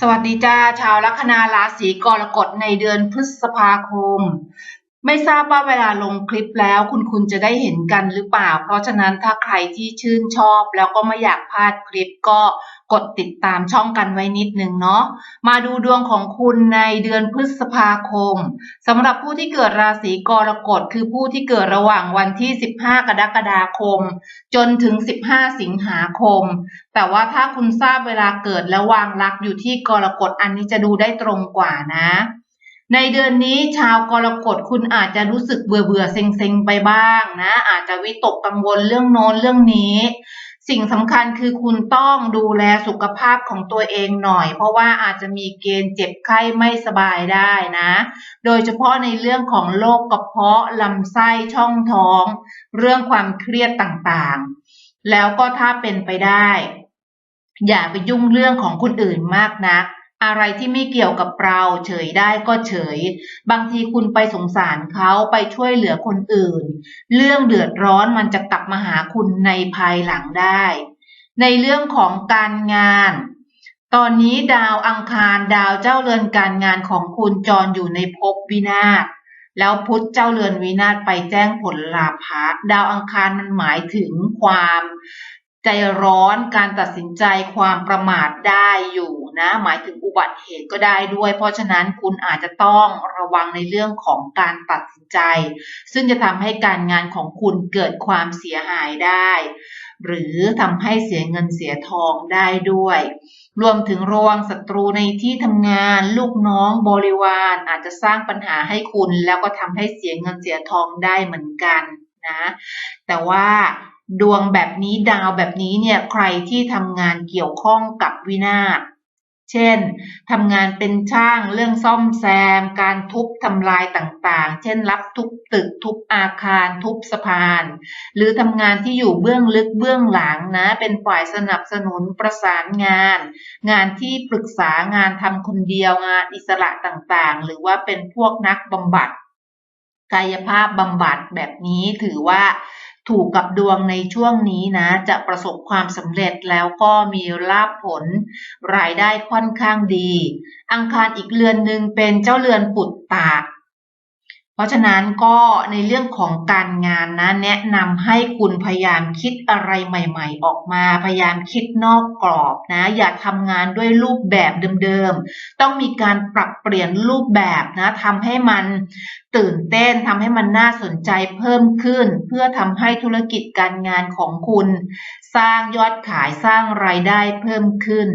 สวัสดีจ้าชาวลัคนาราศีกรกฎในเดือนพฤษภาคม ไม่ทราบว่าเวลาลงคลิปแล้วคุณคุณจะได้เห็นกันหรือเปล่า เพราะฉะนั้นถ้าใครที่ชื่นชอบแล้วก็ไม่อยากพลาดคลิปก็กดติดตามช่องกันไว้นิดนึงเนาะ มาดูดวงของคุณในเดือนพฤษภาคมสำหรับผู้ที่เกิดราศีกรกฎคือผู้ที่เกิดระหว่างวันที่ 15 กรกฎาคม จนถึง 15 สิงหาคม แต่ว่าถ้าคุณทราบเวลาเกิดและวางลักอยู่ที่กรกฎอันนี้จะดูได้ตรงกว่านะ ในเดือนนี้ชาวกรกฎคุณอาจจะรู้สึกเบื่อเบื่อเซ็งเซ็งไปบ้างนะ อาจจะวิตกกังวลเรื่องโน้นเรื่องนี้ สิ่งสำคัญคือคุณต้องดูแลสุขภาพของตัวเองหน่อย เพราะว่าอาจจะมีเกณฑ์เจ็บไข้ไม่สบายได้นะ โดยเฉพาะในเรื่องของโรคกระเพาะลำไส้ช่องท้อง เรื่องความเครียดต่างๆ แล้วก็ถ้าเป็นไปได้ อย่าไปยุ่งเรื่องของคนอื่นมากนัก อะไรที่ไม่เกี่ยวกับเราเฉยได้ก็เฉย บางทีคุณไปสงสารเขาไปช่วยเหลือคนอื่น เรื่องเดือดร้อนมันจะกลับมาหาคุณในภายหลังได้ ในเรื่องของการงาน ตอนนี้ดาวอังคารดาวเจ้าเรือนการงานของคุณจรอยู่ในภพวินาศแล้วพุทธเจ้าเรือนวินาศไปแจ้งผลลาภะดาวอังคารมันหมายถึงความ ใจร้อนการตัดสินใจความประมาทได้อยู่นะ หมายถึงอุบัติเหตุก็ได้ด้วย เพราะฉะนั้นคุณอาจจะต้องระวังในเรื่องของการตัดสินใจ ซึ่งจะทำให้การงานของคุณเกิดความเสียหายได้ หรือทำให้เสียเงินเสียทองได้ด้วย รวมถึงระวังศัตรูในที่ทำงาน ลูกน้องบริวาร อาจจะสร้างปัญหาให้คุณ แล้วก็ทำให้เสียเงินเสียทองได้เหมือนกันนะ แต่ว่า ดวงแบบนี้ดาวแบบนี้เนี่ยใครที่ทำงานเกี่ยวข้องกับวินาศเช่นทำงานเป็นช่างเรื่องซ่อมแซม การทุบทำลายต่างๆ เช่น รับทุบตึกทุบอาคาร ทุบสะพาน หรือทำงานที่อยู่เบื้องลึกเบื้องหลังนะ เป็นฝ่ายสนับสนุนประสานงาน งานที่ปรึกษางานทำคนเดียวงานอิสระต่างๆ หรือว่าเป็นพวกนักบำบัดกายภาพบำบัดแบบนี้ถือว่า ถูกกับดวงในช่วงนี้นะ จะประสบความสำเร็จแล้วก็มีลาภผล รายได้ค่อนข้างดี อังคารอีกเรือนหนึ่งเป็นเจ้าเรือนปุตตะ เพราะฉะนั้นก็ในเรื่องของการงานนะ แนะนำให้คุณพยายามคิดอะไรใหม่ ๆ ออกมา พยายามคิดนอกกรอบนะ อย่าทำงานด้วยรูปแบบเดิมๆ ต้องมีการปรับเปลี่ยนรูปแบบนะทำให้มันตื่นเต้นทำให้มันน่าสนใจเพิ่มขึ้น เพื่อทำให้ธุรกิจการงานของคุณ สร้างยอดขายสร้างรายได้เพิ่มขึ้น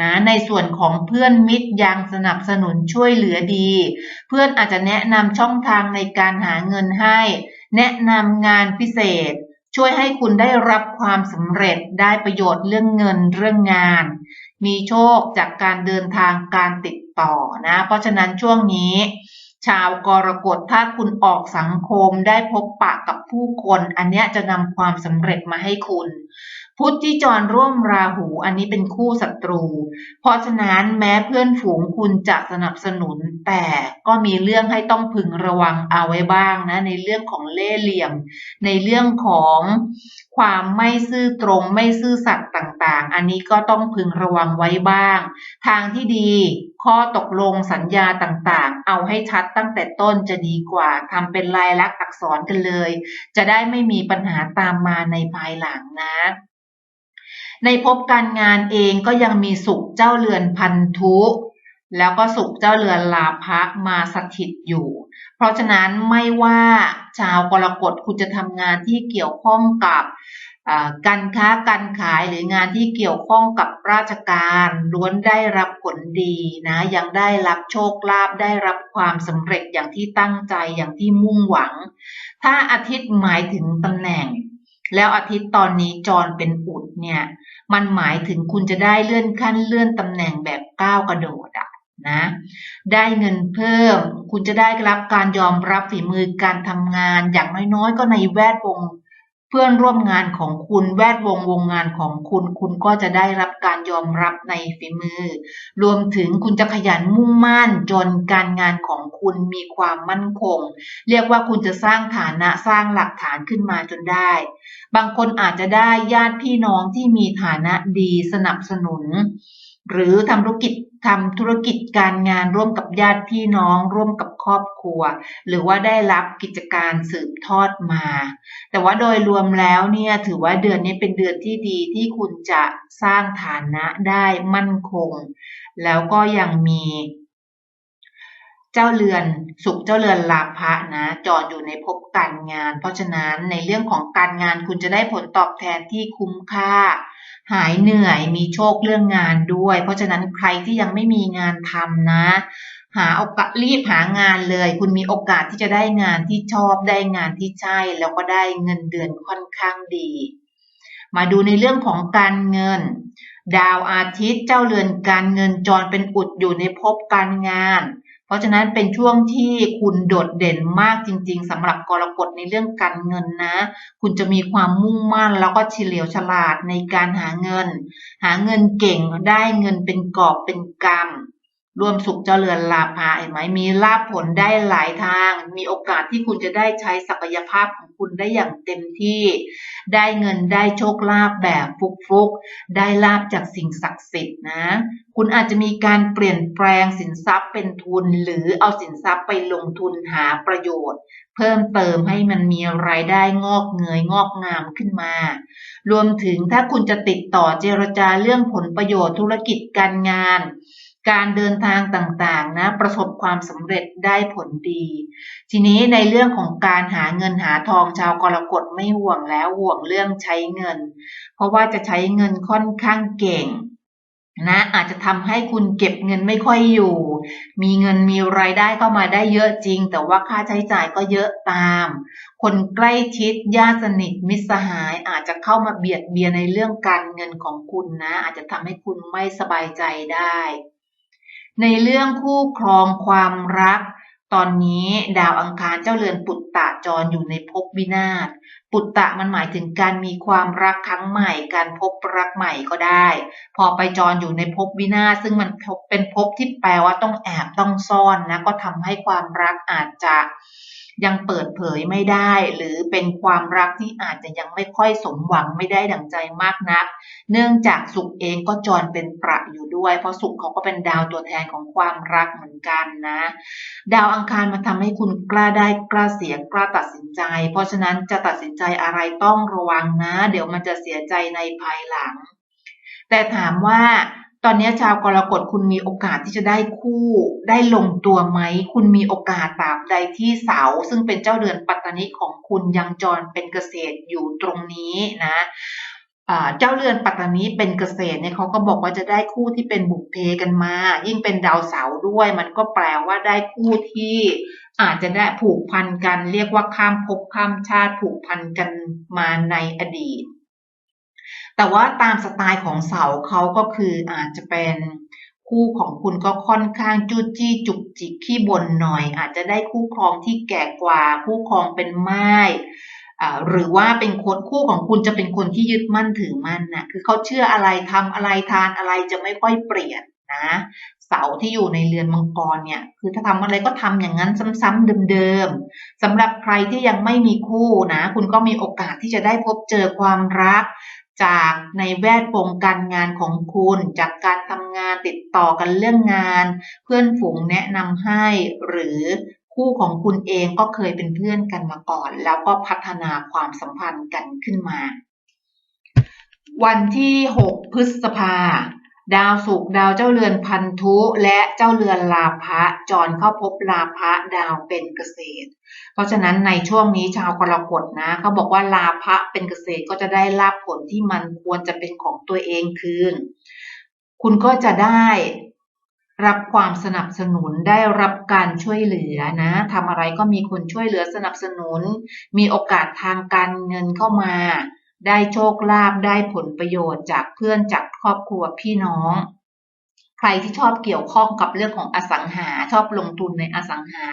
นะในส่วนของเพื่อนมิตรยังสนับสนุนช่วยเหลือดี เพื่อนอาจจะแนะนำช่องทางในการหาเงินให้ แนะนำงานพิเศษ ช่วยให้คุณได้รับความสำเร็จได้ประโยชน์เรื่องเงินเรื่องงาน มีโชคจากการเดินทางการติดต่อนะ เพราะฉะนั้นช่วงนี้ ชาวกรกฎถ้าคุณออกสังคมได้พบปะกับผู้คน อันนี้จะนำความสำเร็จมาให้คุณ พุทธที่จรร่วมราหูอันนี้เป็นคู่ศัตรู เพราะฉะนั้นแม้เพื่อนฝูงคุณจะสนับสนุน แต่ก็มีเรื่องให้ต้องพึงระวังเอาไว้บ้างนะ ในเรื่องของเล่เหลี่ยม ในเรื่องของความไม่ซื่อตรงไม่ซื่อสัตย์ต่างๆ อันนี้ก็ต้องพึงระวังไว้บ้าง ทางที่ดีข้อตกลงสัญญาต่างๆ เอาให้ชัดตั้งแต่ต้นจะดีกว่าทำเป็นลายลักษณ์อักษรกันเลย จะได้ไม่มีปัญหาตามมาในภายหลังนะ ในภพการงานเองก็ยังมีสุขเจ้าเรือนพันธุ แล้วก็สุขเจ้าเรือนลาภะมาสถิตอยู่ เพราะฉะนั้นไม่ว่าชาวกรกฎคุณจะทำงานที่เกี่ยวข้องกับการค้าการขายหรืองานที่เกี่ยวข้องกับราชการล้วนได้รับผลดีนะยังได้รับโชคลาภได้รับความสำเร็จอย่างที่ตั้งใจอย่างที่มุ่งหวัง ถ้าอาทิตย์หมายถึงตำแหน่ง แล้วอาทิตย์ตอนนี้จรเป็นอุดเนี่ย มันหมายถึงคุณจะได้เลื่อนขั้นเลื่อนตำแหน่งแบบก้าวกระโดดอะนะ ได้เงินเพิ่ม คุณจะได้รับการยอมรับฝีมือการทำงานอย่างน้อยๆ ก็ในแวดวงเพื่อนร่วมงานของคุณแวดวงวงงานของคุณ คุณก็จะได้รับการยอมรับในฝีมือ รวมถึงคุณจะขยันมุ่งมั่นจนการงานของ คุณมีความมั่นคง เรียกว่าคุณจะสร้างฐานะสร้างหลักฐานขึ้นมาจนได้ บางคนอาจจะได้ญาติพี่น้องที่มีฐานะดีสนับสนุน หรือทำธุรกิจทำธุรกิจการงานร่วมกับญาติพี่น้อง ร่วมกับครอบครัว หรือว่าได้รับกิจการสืบทอดมา แต่ว่าโดยรวมแล้วเนี่ยถือว่าเดือนนี้เป็นเดือนที่ดีที่คุณจะสร้างฐานะได้มั่นคง แล้วก็ยังมี เจ้าเรือนสุขเจ้าเรือนลาภะนะจอดอยู่ในภพการงาน เพราะฉะนั้นในเรื่องของการงานคุณจะได้ผลตอบแทนที่คุ้มค่า หายเหนื่อยมีโชคเรื่องงานด้วย เพราะฉะนั้นใครที่ยังไม่มีงานทำนะ หาโอกาสรีบหางานเลย คุณมีโอกาสที่จะได้งานที่ชอบได้งานที่ใช่ แล้วก็ได้เงินเดือนค่อนข้างดี มาดูในเรื่องของการเงินดาวอาทิตย์เจ้าเรือนการเงินจรเป็นอุดอยู่ในภพการงาน เพราะฉะนั้นเป็นช่วงที่คุณโดดเด่นมากจริง ๆสำหรับกรกฎในเรื่องการเงินนะ คุณจะมีความมุ่งมั่นแล้วก็เฉลียวฉลาดในการหาเงิน หาเงินเก่งได้เงินเป็นกอบเป็นกำ รวมสุขเจริญลาภาเห็นไหมมีลาภผลได้หลายทาง มีโอกาสที่คุณจะได้ใช้ศักยภาพของคุณได้อย่างเต็มที่ ได้เงินได้โชคลาภแบบฟุกๆ ได้ลาภจากสิ่งศักดิ์สิทธิ์นะ คุณอาจจะมีการเปลี่ยนแปลงสินทรัพย์เป็นทุน หรือเอาสินทรัพย์ไปลงทุนหาประโยชน์ เพิ่มเติมให้มันมีรายได้งอกเงยงอกงามขึ้นมา รวมถึงถ้าคุณจะติดต่อเจรจาเรื่องผลประโยชน์ธุรกิจการงาน การเดินทางต่างๆนะประสบความสำเร็จได้ผลดี ทีนี้ในเรื่องของการหาเงินหาทองชาวกรกฎไม่ห่วงแล้วห่วงเรื่องใช้เงิน เพราะว่าจะใช้เงินค่อนข้างเก่งนะอาจจะทำให้คุณเก็บเงินไม่ค่อยอยู่ มีเงินมีรายได้เข้ามาได้เยอะจริง แต่ว่าค่าใช้จ่ายก็เยอะตาม คนใกล้ชิดญาติสนิทมิตรสหาย อาจจะเข้ามาเบียดเบียนในเรื่องการเงินของคุณนะ อาจจะทำให้คุณไม่สบายใจได้ ในเรื่องคู่ครองความรัก ตอนนี้ดาวอังคารเจ้าเรือนปุตตะจรอยู่ในภพวินาศปุตตะมันหมายถึงการมีความรักครั้งใหม่ การพบรักใหม่ก็ได้ พอไปจรอยู่ในภพวินาศซึ่งมันเป็นภพที่แปลว่าต้องแอบต้องซ่อนนะก็ทำให้ความรักอาจจะ ยังเปิดเผยไม่ได้ หรือเป็นความรักที่อาจจะยังไม่ค่อยสมหวังไม่ได้ดังใจมากนัก เนื่องจากสุขเองก็จรเป็นประอยู่ด้วย เพราะสุขเขาก็เป็นดาวตัวแทนของความรักเหมือนกันนะ ดาวอังคารมันทำให้คุณกล้าได้กล้าเสียกล้าตัดสินใจ เพราะฉะนั้นจะตัดสินใจอะไรต้องระวังนะ เดี๋ยวมันจะเสียใจในภายหลัง แต่ถามว่า ตอนนี้ชาวกรกฎคุณมีโอกาสที่จะได้คู่ได้ลงตัวไหม คุณมีโอกาสตราบใดที่เสาซึ่งเป็นเจ้าเดือนปัตตานิของคุณยังจรเป็นเกษตรอยู่ตรงนี้นะเจ้าเรือนปัตตานีเป็นเกษตรเนี่ยเขาก็บอกว่าจะได้คู่ที่เป็นบุกเพกันมา ยิ่งเป็นดาวเสาร์ด้วย มันก็แปลว่าได้คู่ที่อาจจะได้ผูกพันกัน เรียกว่าข้ามภพข้ามชาติผูกพันกันมาในอดีต แต่ว่าตามสไตล์ของเสาเขาก็คืออาจจะเป็นคู่ของคุณก็ค่อนข้างจู้จี้จุกจิกขี้บ่นหน่อย อาจจะได้คู่ครองที่แก่กว่า คู่ครองเป็นไม้หรือว่าเป็นคนคู่ของคุณจะเป็นคนที่ยึดมั่นถือมั่นนะคือเขาเชื่ออะไรทำอะไรทานอะไรจะไม่ค่อยเปลี่ยนนะ เสาที่อยู่ในเรือนมังกรเนี่ย คือถ้าทำอะไรก็ทำอย่างนั้นซ้ำๆเดิมๆสำหรับใครที่ยังไม่มีคู่นะ คุณก็มีโอกาสที่จะได้พบเจอความรัก จากในแวดวงการงานของคุณ จากการทำงานติดต่อกันเรื่องงาน เพื่อนฝูงแนะนำให้ หรือคู่ของคุณเองก็เคยเป็นเพื่อนกันมาก่อน แล้วก็พัฒนาความสัมพันธ์กันขึ้นมา วันที่ 6 พฤษภา ดาวศุกร์ดาวเจ้าเรือนพันธุและเจ้าเรือนลาภะจรเข้าพบลาภะดาวเป็นเกษตร เพราะฉะนั้นในช่วงนี้ชาวกรกฎนะเขาบอกว่าลาภะเป็นเกษตรก็จะได้รับผลที่มันควรจะเป็นของตัวเองคืน คุณก็จะได้รับความสนับสนุนได้รับการช่วยเหลือนะทำอะไรก็มีคนช่วยเหลือสนับสนุน มีโอกาสทางการเงินเข้ามา ได้โชคลาภได้ผลประโยชน์จากเพื่อนจากครอบครัวพี่น้อง ใครที่ชอบเกี่ยวข้องกับเรื่องของอสังหาชอบลงทุนในอสังหา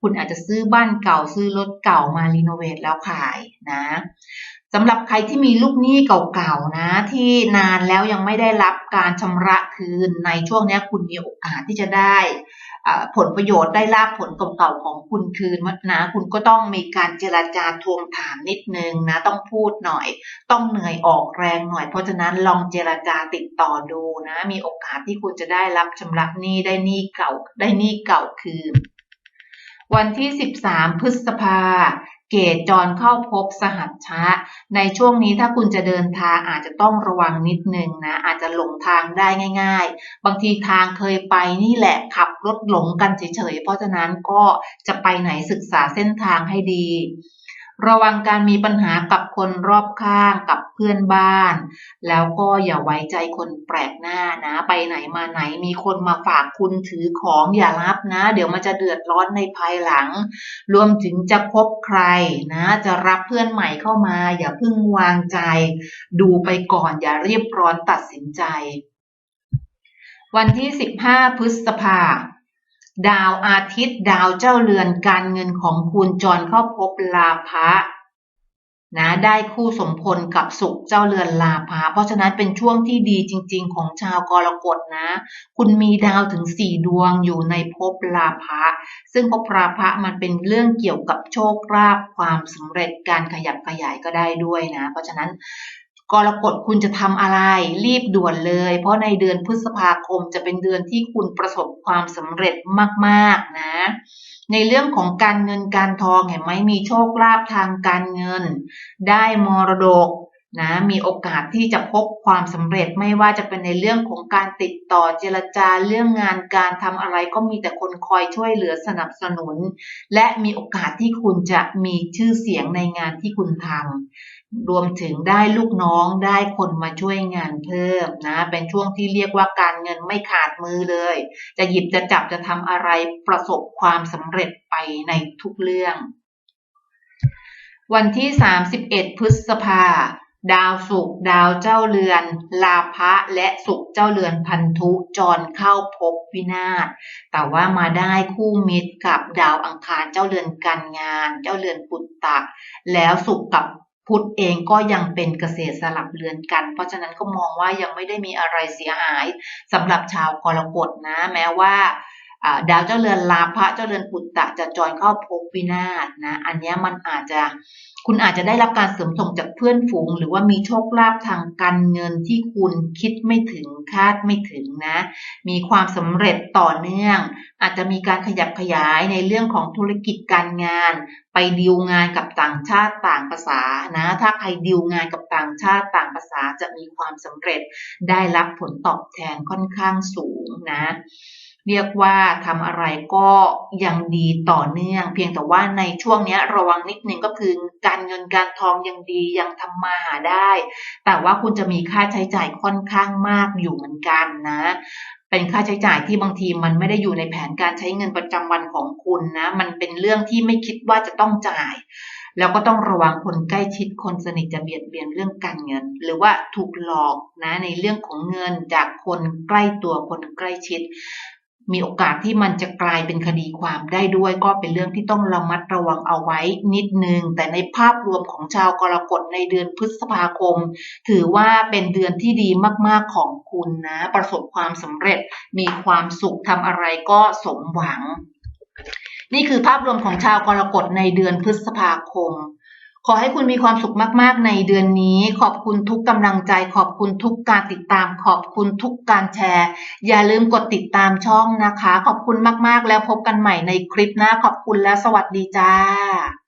คุณอาจจะซื้อบ้านเก่าซื้อรถเก่ามารีโนเวทแล้วขายนะ สำหรับใครที่มีลูกหนี้เก่าๆนะ ที่นานแล้วยังไม่ได้รับการชำระคืนในช่วงนี้คุณมีโอกาสที่จะได้ผลประโยชน์ได้ลาบผลเก่าๆของคุณคืนนะคุณก็ต้องมีการเจราจาทวงถามนิดนึงนะต้องพูดหน่อย ต้องเหนื่อยออกแรงหน่อย เพราะฉะนั้นลองเจราจาติดต่อดูนะ มีโอกาสที่คุณจะได้รับชำระหนี้ได้หนี้เก่าได้หนี้เก่าคืน วันที่ 13 พฤษภาเกตจรเข้าพบสหัชชะ ในช่วงนี้ถ้าคุณจะเดินทางอาจจะต้องระวังนิดนึงนะ อาจจะหลงทางได้ง่าย ๆ บางทีทางเคยไปนี่แหละขับรถหลงกันเฉยๆ เพราะฉะนั้นก็จะไปไหนศึกษาเส้นทางให้ดี ระวังการมีปัญหากับคนรอบข้างกับเพื่อนบ้าน แล้วก็อย่าไว้ใจคนแปลกหน้านะ ไปไหนมาไหนมีคนมาฝากคุณถือของอย่ารับนะ เดี๋ยวมันจะเดือดร้อนในภายหลัง รวมถึงจะคบใครนะ จะรับเพื่อนใหม่เข้ามา อย่าเพิ่งวางใจ ดูไปก่อนอย่ารีบร้อนตัดสินใจ วันที่ 15 พฤษภา ดาวอาทิตย์ดาวเจ้าเรือนการเงินของคุณจรเข้าพบลาภะนะได้คู่สมพลกับสุขเจ้าเรือนลาภะเพราะฉะนั้นเป็นช่วงที่ดีจริง ๆ ของชาวกรกฎนะ คุณมีดาวถึงสี่ดวงอยู่ในภพลาภะซึ่งภพลาภะมันเป็นเรื่องเกี่ยวกับโชคลาภความสำเร็จการขยับขยายก็ได้ด้วยนะ เพราะฉะนั้น กรกฎคุณจะทำอะไร รีบด่วนเลย เพราะในเดือนพฤษภาคมจะเป็นเดือนที่คุณประสบความสำเร็จมากๆนะ ในเรื่องของการเงินการทองเห็นไหมมีโชคลาภทางการเงิน ได้มรดกนะมีโอกาสที่จะพบความสำเร็จไม่ว่าจะเป็นในเรื่องของการติดต่อเจรจาเรื่องงานการทำอะไรก็มีแต่คนคอยช่วยเหลือสนับสนุน และมีโอกาสที่คุณจะมีชื่อเสียงในงานที่คุณทำ รวมถึงได้ลูกน้องได้คนมาช่วยงานเพิ่มนะ เป็นช่วงที่เรียกว่าการเงินไม่ขาดมือเลย จะหยิบจะจับจะทำอะไรประสบความสำเร็จไปในทุกเรื่อง วันที่ 31 พฤษภาดาวศุกร์ดาวเจ้าเรือน ลาภะและศุกร์เจ้าเรือนพันธุจรเข้าพบวินาศแต่ว่ามาได้คู่มิตรกับดาวอังคารเจ้าเรือนการงาน เจ้าเรือนปุตตะ แล้วศุกร์กับ พุทธเองก็ยังเป็นเกษตรสลับเรือนกัน เพราะฉะนั้นก็มองว่ายังไม่ได้มีอะไรเสียหายสำหรับชาวกรกฎนะ แม้ว่า ดาวเจ้าเรือนลาภะเจ้าเรือนปุตตะจะจรเข้าภพวินาศนะอันนี้มันอาจจะคุณอาจจะได้รับการเสริมส่งจากเพื่อนฝูง หรือว่ามีโชคลาภทางการเงินที่คุณคิดไม่ถึงคาดไม่ถึงนะ มีความสำเร็จต่อเนื่อง อาจจะมีการขยับขยายในเรื่องของธุรกิจการงาน ไปดีลงานกับต่างชาติต่างภาษานะ ถ้าใครดีลงานกับต่างชาติต่างภาษาจะมีความสำเร็จได้รับผลตอบแทนค่อนข้างสูงนะ เรียกว่าทำอะไรก็ยังดีต่อเนื่อง เพียงแต่ว่าในช่วงนี้ระวังนิดนึงก็คือการเงินการทองยังดียังทำมาหาได้ แต่ว่าคุณจะมีค่าใช้จ่ายค่อนข้างมากอยู่เหมือนกันนะ เป็นค่าใช้จ่ายที่บางทีมันไม่ได้อยู่ในแผนการใช้เงินประจำวันของคุณนะ มันเป็นเรื่องที่ไม่คิดว่าจะต้องจ่ายแล้วก็ต้องระวังคนใกล้ชิดคนสนิทจะเบียดเบียนเรื่องการเงิน หรือว่าถูกหลอกนะในเรื่องของเงินจากคนใกล้ตัวคนใกล้ชิด มีโอกาสที่มันจะกลายเป็นคดีความได้ด้วย ก็เป็นเรื่องที่ต้องระมัดระวังเอาไว้นิดนึง แต่ในภาพรวมของชาวกรกฎในเดือนพฤษภาคม ถือว่าเป็นเดือนที่ดีมากๆของคุณนะ ประสบความสำเร็จมีความสุขทำอะไรก็สมหวัง นี่คือภาพรวมของชาวกรกฎในเดือนพฤษภาคม ขอให้คุณมีความสุขมากๆ ในเดือนนี้ ขอบคุณทุกกำลังใจ ขอบคุณทุกการติดตาม ขอบคุณทุกการแชร์ อย่าลืมกดติดตามช่องนะคะ ขอบคุณมากๆ แล้วพบกันใหม่ในคลิปหน้า ขอบคุณและสวัสดีจ้า